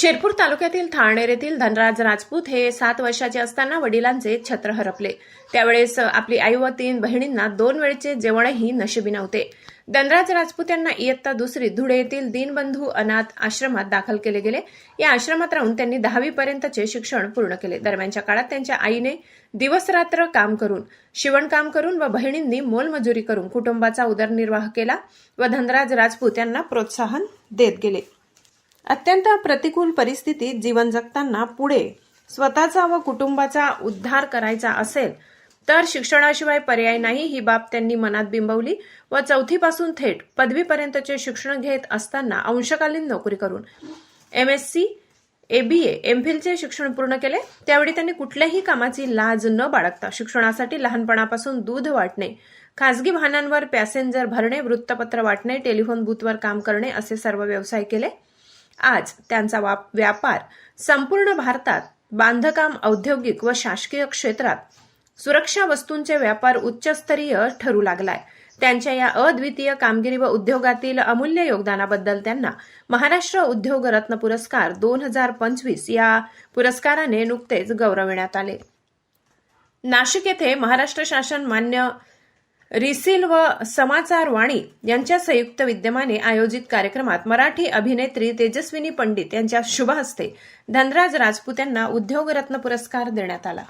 शिरपूर तालुक्यातील थाळनेर येथील धनराज राजपूत हे सात वर्षाचे असताना वडिलांचे छत्र हरपले. त्यावेळेस आपली आई व तीन बहिणींना दोन वेळचे जेवणही नशिबी नव्हते. धनराज राजपूत यांना इयत्ता दुसरी धुळे येथील दीनबंधू अनाथ आश्रमात दाखल केले गेले. या आश्रमात राहून त्यांनी दहावी पर्यंतचे शिक्षण पूर्ण केले. दरम्यानच्या काळात त्यांच्या आईने दिवसरात्र काम करून शिवणकाम करून व बहिणींनी मोलमजुरी करून कुटुंबाचा उदरनिर्वाह केला व धनराज राजपूत यांना प्रोत्साहन देत गेले. अत्यंत प्रतिकूल परिस्थितीत जीवन जगताना पुढे स्वतःचा व कुटुंबाचा उद्धार करायचा असेल तर शिक्षणाशिवाय पर्याय नाही ही बाब त्यांनी मनात बिंबवली व चौथीपासून थेट पदवीपर्यंतचे शिक्षण घेत असताना अंशकालीन नोकरी करून एम एस सी एबीए एमफिलचे शिक्षण पूर्ण केले. त्यावेळी त्यांनी कुठल्याही कामाची लाज न बाळगता शिक्षणासाठी लहानपणापासून दूध वाटणे खासगी वाहनांवर पॅसेंजर भरणे वृत्तपत्र वाटणे टेलिफोन बूथवर काम करणे असे सर्व व्यवसाय केले. आज त्यांचा वाप- व्यापार संपूर्ण भारतात बांधकाम औद्योगिक व शासकीय क्षेत्रात सुरक्षा वस्तूंचे व्यापार उच्चस्तरीय ठरू लागलाय. त्यांच्या या अद्वितीय कामगिरी व उद्योगातील अमूल्य योगदानाबद्दल त्यांना महाराष्ट्र उद्योग रत्न पुरस्कार दोन हजार पंचवीस या पुरस्काराने नुकतेच गौरविण्यात आले. नाशिक येथे महाराष्ट्र शासन मान्य रिसिल व समाचार वाणी यांच्या संयुक्त विद्यमाने आयोजित कार्यक्रमात मराठी अभिनेत्री तेजस्विनी पंडित यांच्या शुभ हस्ते धनराज राजपूत यांना उद्योगरत्न पुरस्कार देण्यात आला.